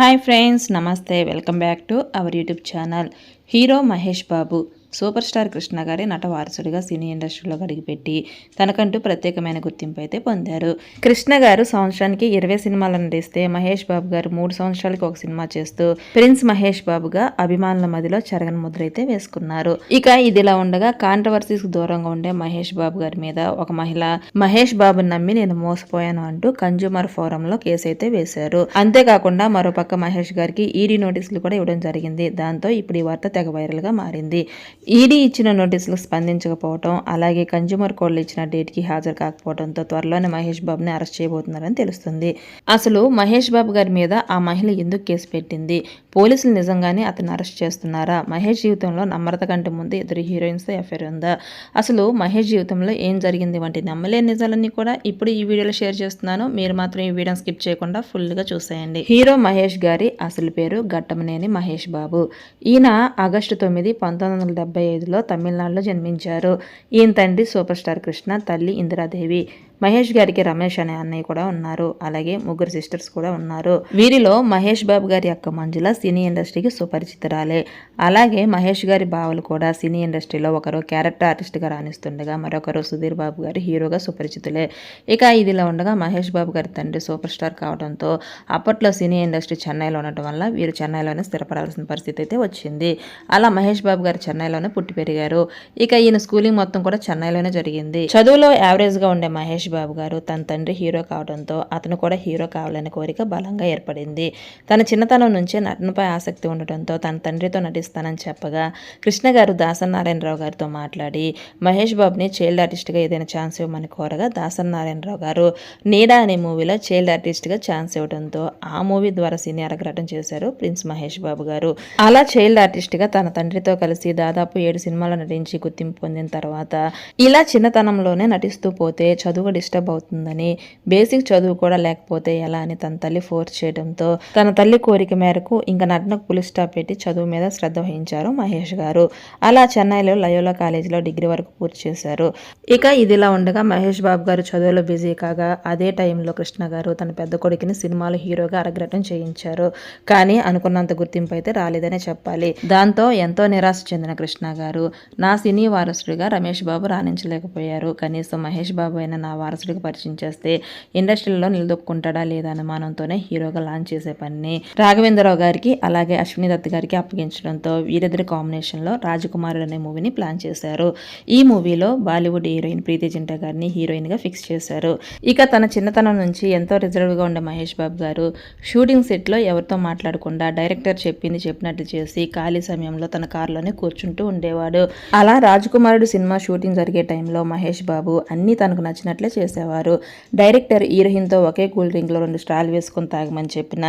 Hi friends నమస్తే welcome back to our YouTube channel. Hero Mahesh Babu. Super star Krishna garu నట వారసుడిగా సినీ ఇండస్ట్రీలో అడుగుపెట్టి తనకంటూ ప్రత్యేకమైన గుర్తింపు అయితే పొందారు. కృష్ణ గారు సంవత్సరానికి ఇరవై సినిమాలు నటిస్తే మహేష్ బాబు గారు మూడు సంవత్సరాలకి ఒక సినిమా చేస్తూ ప్రిన్స్ మహేష్ బాబుగా అభిమానుల మధ్యలో చెరగని ముద్ర అయితే వేసుకున్నారు. ఇక ఇదిలా ఉండగా కాంట్రవర్సీస్ దూరంగా ఉండే మహేష్ బాబు గారి మీద ఒక మహిళ మహేష్ బాబుని నమ్మి నేను మోసపోయాను అంటూ కన్జ్యూమర్ ఫోరంలో కేసు అయితే వేశారు. అంతేకాకుండా మరోపక్క మహేష్ గారికి ఈడీ నోటీసులు కూడా ఇవ్వడం జరిగింది. దాంతో ఇప్పుడు ఈ వార్త తెగ వైరల్గా మారింది. ఈడీ ఇచ్చిన నోటీసులకు స్పందించకపోవడం అలాగే కన్జ్యూమర్ కోడ్లు ఇచ్చిన డేట్కి హాజరు కాకపోవడంతో త్వరలోనే మహేష్ బాబుని అరెస్ట్ చేయబోతున్నారని తెలుస్తుంది. అసలు మహేష్ బాబు గారి మీద ఆ మహిళ ఎందుకు కేసు పెట్టింది? పోలీసులు నిజంగానే అతన్ని అరెస్ట్ చేస్తున్నారా? మహేష్ జీవితంలో నమ్రత కంటే ముందు ఇద్దరు హీరోయిన్స్తో ఎఫ్ఐఆర్ ఉందా? అసలు మహేష్ జీవితంలో ఏం జరిగింది? వంటి నమ్మలేని నిజాలన్నీ కూడా ఇప్పుడు ఈ వీడియోలో షేర్ చేస్తున్నాను. మీరు మాత్రం ఈ వీడియోని స్కిప్ చేయకుండా ఫుల్గా చూసేయండి. హీరో మహేష్ గారి అసలు పేరు గట్టమనేని మహేష్ బాబు. ఈయన ఆగస్టు తొమ్మిది పంతొమ్మిది వందల డెబ్బై ఐదులో తమిళనాడులో జన్మించారు. ఈయన తండ్రి సూపర్ స్టార్ కృష్ణ తల్లి ఇందిరాదేవి. మహేష్ గారికి రమేష్ అనే అన్నయ్య కూడా ఉన్నారు. అలాగే ముగ్గురు సిస్టర్స్ కూడా ఉన్నారు. వీరిలో మహేష్ బాబు గారి యొక్క మంజుల సినీ ఇండస్ట్రీకి సుపరిచితురాలే. అలాగే మహేష్ గారి బావలు కూడా సినీ ఇండస్ట్రీలో ఒకరు క్యారెక్టర్ ఆర్టిస్ట్గా రాణిస్తుండగా మరొకరు సుధీర్ బాబు గారి హీరోగా సుపరిచితులే. ఇక ఇదిలా ఉండగా మహేష్ బాబు గారి తండ్రి సూపర్ స్టార్ కావడంతో అప్పట్లో సినీ ఇండస్ట్రీ చెన్నైలో ఉండటం వల్ల వీరు చెన్నైలోనే స్థిరపడాల్సిన పరిస్థితి అయితే వచ్చింది. అలా మహేష్ బాబు గారు చెన్నైలోనే పుట్టి పెరిగారు. ఇక ఈయన స్కూలింగ్ మొత్తం కూడా చెన్నైలోనే జరిగింది. చదువులో యావరేజ్గా ఉండే మహేష్ బాబు గారు తన తండ్రి హీరో కావడంతో అతను కూడా హీరో కావాలనే కోరిక బలంగా ఏర్పడింది. తన చిన్నతనం నుంచే నటనపై ఆసక్తి ఉండటంతో తన తండ్రితో నటిస్తానని చెప్పగా కృష్ణ గారు దాసనారాయణరావు గారితో మాట్లాడి మహేష్ బాబుని చైల్డ్ ఆర్టిస్ట్గా ఏదైనా ఛాన్స్ ఇవ్వమని కోరగా దాసనారాయణరావు గారు నీడా అనే మూవీలో చైల్డ్ ఆర్టిస్ట్గా ఛాన్స్ ఇవ్వడంతో ఆ మూవీ ద్వారా సినీ అరగ్రటం చేశారు ప్రిన్స్ మహేష్ బాబు గారు. అలా చైల్డ్ ఆర్టిస్ట్గా తన తండ్రితో కలిసి దాదాపు ఏడు సినిమాలు నటించి గుర్తింపు పొందిన తర్వాత ఇలా చిన్నతనంలోనే నటిస్తూ పోతే చదువు డిస్టర్బ్ అవుతుందని బేసిక్ చదువు కూడా లేకపోతే ఎలా అని తన తల్లి ఫోర్స్ చేయడంతో తన తల్లి కోరిక మేరకు ఇంకా నటనకు పులి స్టాప్ పెట్టి చదువు మీద శ్రద్ధ వహించారు మహేష్ గారు. అలా చెన్నైలో లయోలా కాలేజీలో డిగ్రీ వరకు పూర్తి చేశారు. ఇక ఇదిలా ఉండగా మహేష్ బాబు గారు చదువులో బిజీ కాగా అదే టైంలో కృష్ణ గారు తన పెద్ద కొడుకుని సినిమాలో హీరోగా అరగ్రటం చేయించారు. కానీ అనుకున్నంత గుర్తింపు అయితే రాలేదనే చెప్పాలి. దాంతో ఎంతో నిరాశ చెందిన కృష్ణ గారు నా సినీ వారసుడిగా రమేష్ బాబు రాణించలేకపోయారు. కనీసం మహేష్ బాబు అయిన నా వారసుడికి పరిచయం చేస్తే ఇండస్ట్రీలో నిలదొక్కుంటాడా లేదా అనుమానంతోనే హీరోగా లాంచ్ చేసే పనిని రాఘవేంద్రరావు గారికి అలాగే అశ్విని దత్ గారికి అప్పగించడంతో వీరిద్దరి కాంబినేషన్లో రాజకుమారుడు అనే మూవీని ప్లాన్ చేశారు. ఈ మూవీలో బాలీవుడ్ హీరోయిన్ ప్రీతి జింటా గారిని హీరోయిన్గా ఫిక్స్ చేశారు. ఇక తన చిన్నతనం నుంచి ఎంతో రిజర్వ్గా ఉండే మహేష్ బాబు గారు షూటింగ్ సెట్లో ఎవరితో మాట్లాడకుండా డైరెక్టర్ చెప్పింది చెప్పినట్టు చేసి ఖాళీ సమయంలో తన కారులోనే కూర్చుంటూ ఉండేవాడు. అలా రాజకుమారుడు సినిమా షూటింగ్ జరిగే టైంలో మహేష్ బాబు అన్నీ తనకు నచ్చినట్లే చేసేవారు. డైరెక్టర్ హీరోయిన్తో ఒకే కూల్ డ్రింక్లో రెండు స్టాల్ వేసుకొని తాగమని చెప్పిన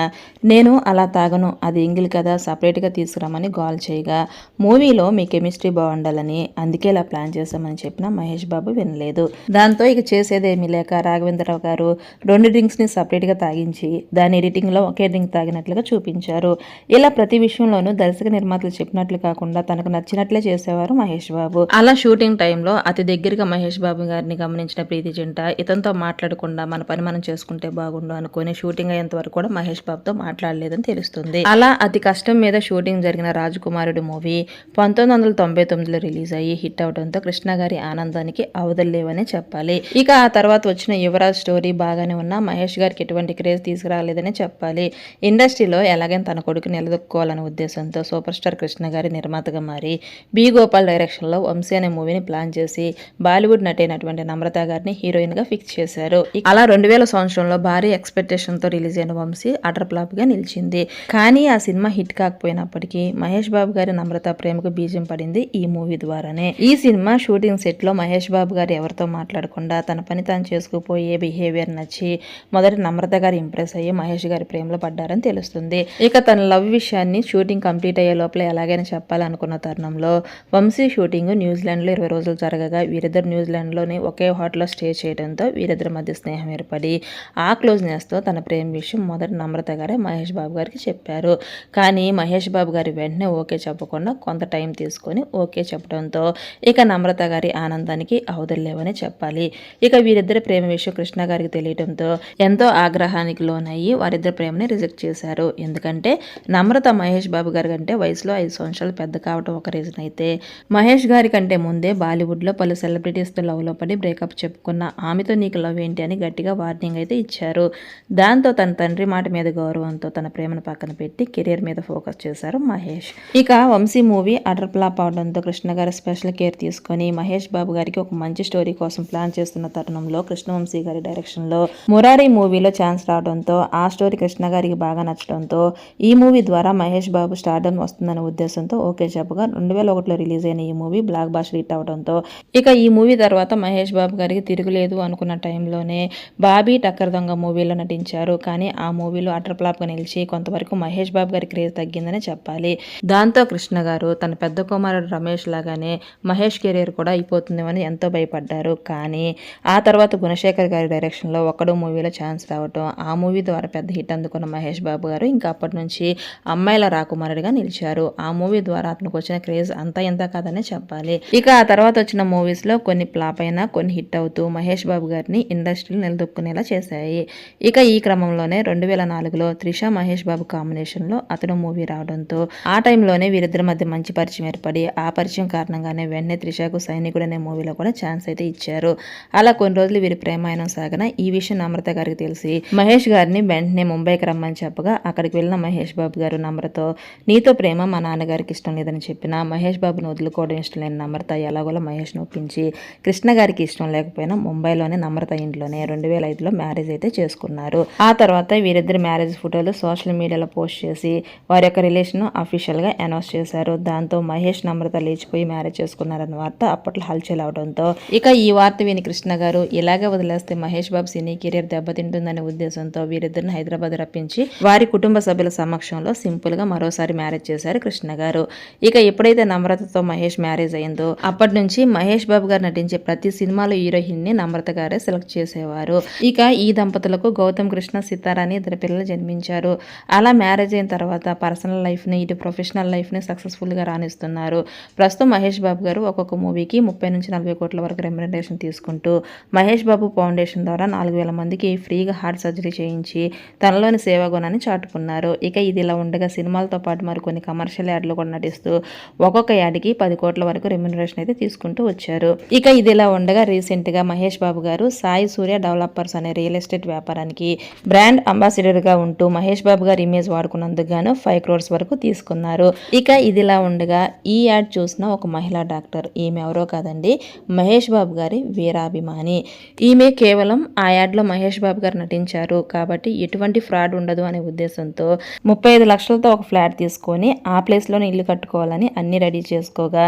నేను అలా తాగను అది ఎంగిల్ కదా సపరేట్గా తీసుకురామని కాల్ చేయగా మూవీలో మీ కెమిస్ట్రీ బాగుండాలని అందుకే ఇలా ప్లాన్ చేశామని చెప్పిన మహేష్ బాబు వినలేదు. దాంతో ఇక చేసేదేమీ లేక రాఘవేంద్రరావు గారు రెండు డ్రింక్స్ని సపరేట్గా తాగించి దాని ఎడిటింగ్లో ఒకే డ్రింక్ తాగినట్లుగా చూపించారు. ఇలా ప్రతి విషయంలోనూ దర్శక నిర్మాతలు చెప్పినట్లు కాకుండా తనకు నచ్చినట్లే చేసేవారు మహేష్ బాబు. అలా షూటింగ్ టైంలో అతి దగ్గరగా మహేష్ బాబు గారిని గమనించిన ప్రీతి జంట ఇతనితో మాట్లాడకుండా మన పని మనం చేసుకుంటే బాగుండు అనుకుని షూటింగ్ అయ్యేంత వరకు కూడా మహేష్ బాబుతో మాట్లాడలేదని తెలుస్తుంది. అలా అతి కష్టం మీద షూటింగ్ జరిగిన రాజకుమారుడు మూవీ పంతొమ్మిది వందల తొంభై తొమ్మిదిలో రిలీజ్ అయ్యి హిట్ అవడంతో కృష్ణ గారి ఆనందానికి అవధులేవని చెప్పాలి. ఇక ఆ తర్వాత వచ్చిన యువరాజ్ స్టోరీ బాగానే ఉన్నా మహేష్ గారికి ఎటువంటి క్రేజ్ తీసుకురాలేదని చెప్పాలి. ఇండస్ట్రీలో ఎలాగైనా తన కొడుకు నిలదొక్కోవాలనే ఉద్దేశంతో సూపర్ స్టార్ కృష్ణ గారి నిర్మాతగా మారి బి గోపాల్ డైరెక్షన్లో వంశీ అనే మూవీని ప్లాన్ చేసి బాలీవుడ్ నటైనటువంటి నమ్రత గారిని హీరోయిన్గా ఫిక్స్ చేశారు. అలా రెండు వేల సంవత్సరంలో భారీ ఎక్స్పెక్టేషన్తో రిలీజ్ అయిన వంశీ అటర్ ఫ్లాప్గా నిలిచింది. కానీ ఆ సినిమా హిట్ కాకపోయినప్పటికీ మహేష్ బాబు గారి నమ్రత ప్రేమకు బీజం పడింది ఈ మూవీ ద్వారానే. ఈ సినిమా షూటింగ్ సెట్లో మహేష్ బాబు గారు ఎవరితో మాట్లాడకుండా తన పని తాను చేసుకుపోయే బిహేవియర్ నచ్చి మొదటి నమ్రత గారు ఇంప్రెస్ అయ్యి మహేష్ గారి ప్రేమలో పడ్డారని తెలుస్తుంది. ఇక తన లవ్ విషయాన్ని షూటింగ్ కంప్లీట్ అయ్యే లోపల ఎలాగైనా చెప్పాలనుకున్న తరుణంలో వంశీ షూటింగ్ న్యూజిలాండ్లో ఇరవై రోజులు జరగగా వీరిద్దరు న్యూజిలాండ్లోని ఒకే హోటల్లో స్టే చేసి చేయడంతో వీరిద్దరి మధ్య స్నేహం ఏర్పడి ఆ క్లోజ్నెస్తో తన ప్రేమ విషయం మొదట నమ్రత గారే మహేష్ బాబు గారికి చెప్పారు. కానీ మహేష్ బాబు గారి వెంటనే ఓకే చెప్పకుండా కొంత టైం తీసుకొని ఓకే చెప్పడంతో ఇక నమ్రత గారి ఆనందానికి అవధులేవని చెప్పాలి. ఇక వీరిద్దరి ప్రేమ విషయం కృష్ణ గారికి తెలియడంతో ఎంతో ఆగ్రహానికి లోనయ్యి వారిద్దరి ప్రేమని రిజెక్ట్ చేశారు. ఎందుకంటే నమ్రత మహేష్ బాబు గారి కంటే వయసులో ఐదు సంవత్సరాలు పెద్ద కావడం ఒక రీజన్ అయితే. మహేష్ గారి కంటే ముందే బాలీవుడ్లో పలు సెలబ్రిటీస్తో లవ్లో పడి బ్రేకప్ చెప్పుకున్న ఆమెతో నీకు లవ్ ఏంటి అని గట్టిగా వార్నింగ్ అయితే ఇచ్చారు. దాంతో తన తండ్రి మాట మీద గౌరవంతో తన ప్రేమను పక్కన పెట్టి కెరీర్ మీద ఫోకస్ చేశారు మహేష్. ఇక వంశీ మూవీ అటర్ ఫ్లాప్ అవడంతో కృష్ణ గారు స్పెషల్ కేర్ తీసుకొని మహేష్ బాబు గారికి ఒక మంచి స్టోరీ కోసం ప్లాన్ చేస్తున్న తరుణంలో కృష్ణవంశీ గారి డైరెక్షన్లో మురారి మూవీలో ఛాన్స్ రావడంతో ఆ స్టోరీ కృష్ణ గారికి బాగా నచ్చడంతో ఈ మూవీ ద్వారా మహేష్ బాబు స్టార్డమ్ వస్తుందనే ఉద్దేశంతో ఓకే చెప్పగా రెండు వేల ఒకటిలో రిలీజ్ అయిన ఈ మూవీ బ్లాక్ బాష్ హిట్ అవడంతో ఇక ఈ మూవీ తర్వాత మహేష్ బాబు గారికి తిరుగులేదు. అనుకున్న టైంలోనే బాబీ టక్కర్ దొంగ మూవీలో నటించారు. కానీ ఆ మూవీలో అటర్ ఫ్లాప్గా నిలిచి కొంతవరకు మహేష్ బాబు గారి క్రేజ్ తగ్గిందని చెప్పాలి. దాంతో కృష్ణ గారు తన పెద్ద కుమారుడు రమేష్ లాగానే మహేష్ కెరీర్ కూడా అయిపోతుందేమని ఎంతో భయపడ్డారు. కానీ ఆ తర్వాత గుణశేఖర్ గారి డైరెక్షన్లో ఒక్కడు మూవీలో ఛాన్స్ రావటం ఆ మూవీ ద్వారా పెద్ద హిట్ అందుకున్న మహేష్ బాబు గారు ఇంకా అప్పటి నుంచి అమ్మాయిల రాకుమారుడిగా నిలిచారు. ఆ మూవీ ద్వారా అతనికి వచ్చిన క్రేజ్ అంతా ఎంత కాదనే చెప్పాలి. ఇక ఆ తర్వాత వచ్చిన మూవీస్లో కొన్ని ఫ్లాప్ అయినా కొన్ని హిట్ అవుతూ మహేష్ బాబు గారిని ఇండస్ట్రీలు నిలదొక్కునేలా చేశాయి. ఇక ఈ క్రమంలోనే రెండు వేల నాలుగులో త్రిష మహేష్ బాబు కాంబినేషన్లో అతడు మూవీ రావడంతో ఆ టైంలోనే వీరిద్దరి మధ్య మంచి పరిచయం ఏర్పడి ఆ పరిచయం కారణంగానే వెంటనే త్రిషకు సైనికుడు అనే మూవీలో కూడా ఛాన్స్ అయితే ఇచ్చారు. అలా కొన్ని రోజులు వీరి ప్రేమాయణం సాగన ఈ విషయం నమ్రత గారికి తెలిసి మహేష్ గారిని వెంటనే ముంబైకి రమ్మని చెప్పగా అక్కడికి వెళ్ళిన మహేష్ బాబు గారు నమ్రతో నీతో ప్రేమ మా నాన్నగారికి ఇష్టం లేదని చెప్పిన మహేష్ బాబును వదులుకోవడం ఇష్టం లేని నమ్రత ఎలాగోలా మహేష్ను ఒప్పించి కృష్ణ గారికి ఇష్టం లేకపోయినా ముంబై ముంబైలోనే నమ్రత ఇంట్లోనే రెండు వేల ఐదులో మ్యారేజ్ అయితే చేసుకున్నారు. ఆ తర్వాత వీరిద్దరి మ్యారేజ్ ఫోటోలు సోషల్ మీడియాలో పోస్ట్ చేసి వారి యొక్క రిలేషన్ అఫీషియల్గా అనౌన్స్ చేశారు. దాంతో మహేష్ నమ్రత లేచిపోయి మ్యారేజ్ చేసుకున్నారన్న వార్త అప్పట్లో హల్చల్ అవడంతో. ఇక ఈ వార్త విని కృష్ణ గారు ఇలాగే వదిలేస్తే మహేష్ బాబు సినీ కెరీర్ దెబ్బతింటుందనే ఉద్దేశంతో వీరిద్దరిని హైదరాబాద్ రప్పించి వారి కుటుంబ సభ్యుల సమక్షంలో సింపుల్గా మరోసారి మ్యారేజ్ చేశారు కృష్ణ గారు. ఇక ఎప్పుడైతే నమ్రతతో మహేష్ మ్యారేజ్ అయిందో అప్పటి నుంచి మహేష్ బాబు గారు నటించే ప్రతి సినిమాలో హీరోయిన్ అమృత గారే సెలెక్ట్ చేసేవారు. ఇక ఈ దంపతులకు గౌతమ్ కృష్ణ సితారాని ఇద్దరు పిల్లలు జన్మించారు. అలా మ్యారేజ్ అయిన తర్వాత పర్సనల్ లైఫ్ని ఇటు ప్రొఫెషనల్ లైఫ్ని సక్సెస్ఫుల్గా సక్సెస్ఫుల్గా రాణిస్తున్నారు. ప్రస్తుతం మహేష్ బాబు గారు ఒక్కొక్క మూవీకి ముప్పై నుంచి నలభై కోట్ల వరకు రెమ్యునరేషన్ తీసుకుంటూ మహేష్ బాబు ఫౌండేషన్ ద్వారా నాలుగు వేల మందికి ఫ్రీగా హార్ట్ సర్జరీ చేయించి తనలోని సేవా గుణాన్ని చాటుకున్నారు. ఇక ఇది ఇలా ఉండగా సినిమాలతో పాటు మరికొన్ని కమర్షియల్ యాడ్లు కూడా నటిస్తూ ఒక్కొక్క యాడ్కి పది కోట్ల వరకు రెమ్యునరేషన్ అయితే తీసుకుంటూ వచ్చారు. ఇక ఇది ఇలా ఉండగా రీసెంట్గా మహేష్ బాబు గారు సాయి సూర్య డెవలపర్స్ అనే రియల్ ఎస్టేట్ వ్యాపారానికి బ్రాండ్ అంబాసిడర్గా ఉంటూ మహేష్ బాబు గారు ఇమేజ్ వాడుకున్నందుకు గాను ఫైవ్ క్రోర్స్ వరకు తీసుకున్నారు. ఇక ఇదిలా ఉండగా ఈ యాడ్ చూసిన ఒక మహిళా డాక్టర్ ఈమె ఎవరో కాదండి మహేష్ బాబు గారి వీరాభిమాని. ఈమె కేవలం ఆ యాడ్లో మహేష్ బాబు గారు నటించారు. కాబట్టి ఎటువంటి ఫ్రాడ్ ఉండదు అనే ఉద్దేశంతో ముప్పై ఐదు లక్షలతో ఒక ఫ్లాట్ తీసుకొని ఆ ప్లేస్లోనే ఇల్లు కట్టుకోవాలని అన్ని రెడీ చేసుకోగా.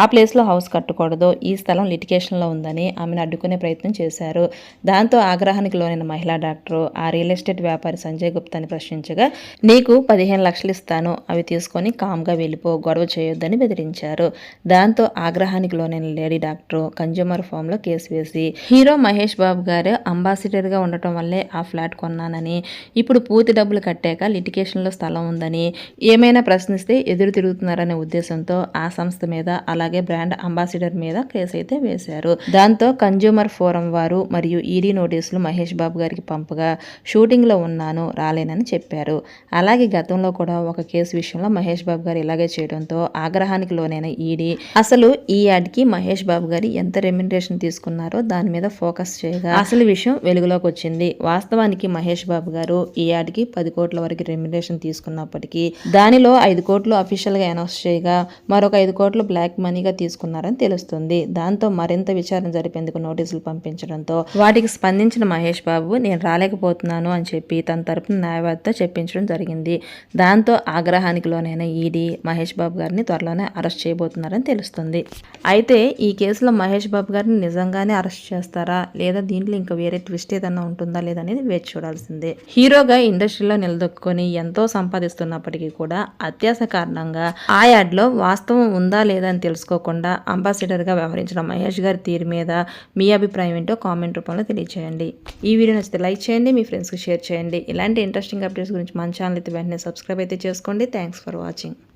ఆ ప్లేస్లో హౌస్ కట్టకూడదు. ఈ స్థలం లిటికేషన్లో ఉందని ఆమెను అడ్డుకునే ప్రయత్నం ప్రయత్నం చేశారు. దాంతో ఆగ్రహానికి లోనైన మహిళా డాక్టర్ ఆ రియల్ ఎస్టేట్ వ్యాపారి సంజయ్ గుప్తాని ప్రశ్నించగా నీకు పదిహేను లక్షలు ఇస్తాను అవి తీసుకొని కామ్గా వెళ్ళిపో గొడవ చేయొద్దని బెదిరించారు. దాంతో ఆగ్రహానికి లోనైన లేడీ డాక్టర్ కన్జ్యూమర్ ఫామ్లో కేసు వేసి హీరో మహేష్ బాబు గారు అంబాసిడర్గా ఉండటం వల్లే ఆ ఫ్లాట్ కొన్నానని ఇప్పుడు పూర్తి డబ్బులు కట్టాక లిటికేషన్లో స్థలం ఉందని ఏమైనా ప్రశ్నిస్తే ఎదురు తిరుగుతున్నారనే ఉద్దేశంతో ఆ సంస్థ మీద అలాగే బ్రాండ్ అంబాసిడర్ మీద కేసు అయితే వేశారు. దాంతో కన్జ్యూమర్ ఫోరం వారు మరియు ఈడీ నోటీసులు మహేష్ బాబు గారికి పంపగా షూటింగ్లో ఉన్నాను రాలేనని చెప్పారు. అలాగే గతంలో కూడా ఒక కేసు విషయంలో మహేష్ బాబు గారు ఇలాగే చేయడంతో ఆగ్రహానికి లోనైన ఈడీ అసలు ఈ యాడ్కి మహేష్ బాబు గారు ఎంత రెమ్యునరేషన్ తీసుకున్నారో దాని మీద ఫోకస్ చేయగా అసలు విషయం వెలుగులోకి వచ్చింది. వాస్తవానికి మహేష్ బాబు గారు ఈ యాడ్కి పది కోట్ల వరకు రెమ్యునరేషన్ తీసుకున్నప్పటికీ దానిలో ఐదు కోట్లు అఫీషియల్గా అనౌన్స్ చేయగా మరొక ఐదు కోట్లు బ్లాక్ మనీగా తీసుకున్నారని తెలుస్తుంది. దాంతో మరింత విచారణ జరిపేందుకు నోటీసులు పంపించడంతో వాటికి స్పందించిన మహేష్ బాబు నేను రాలేకపోతున్నాను అని చెప్పి తన తరపున న్యాయవాదితో చెప్పించడం జరిగింది. దాంతో ఆగ్రహానికి లోనైన ఈడీ మహేష్ బాబు గారిని త్వరలోనే అరెస్ట్ చేయబోతున్నారని తెలుస్తుంది. అయితే ఈ కేసులో మహేష్ బాబు గారిని నిజంగానే అరెస్ట్ చేస్తారా? లేదా దీంట్లో ఇంకా వేరే ట్విస్ట్ ఏదన్నా ఉంటుందా లేదా అనేది వేచి చూడాల్సిందే. హీరోగా ఇండస్ట్రీలో నిలదొక్కుని ఎంతో సంపాదిస్తున్నప్పటికీ కూడా అత్యాస కారణంగా ఆ యాడ్లో వాస్తవం ఉందా లేదా అని తెలుసుకోకుండా అంబాసిడర్గా వ్యవహరించిన మహేష్ గారి తీరు మీద మీ అభిప్రాయం అభిప్రాయం ఏంటో కామెంట్ రూపంలో తెలియచేయండి. ఈ వీడియో నచ్చితే లైక్ చేయండి మీ ఫ్రెండ్స్కి షేర్ చేయండి. ఇలాంటి ఇంట్రెస్టింగ్ అప్డేట్స్ గురించి మన ఛానల్ అయితే వెంటనే సబ్స్క్రైబ్ అయితే చేసుకోండి. Thanks for watching.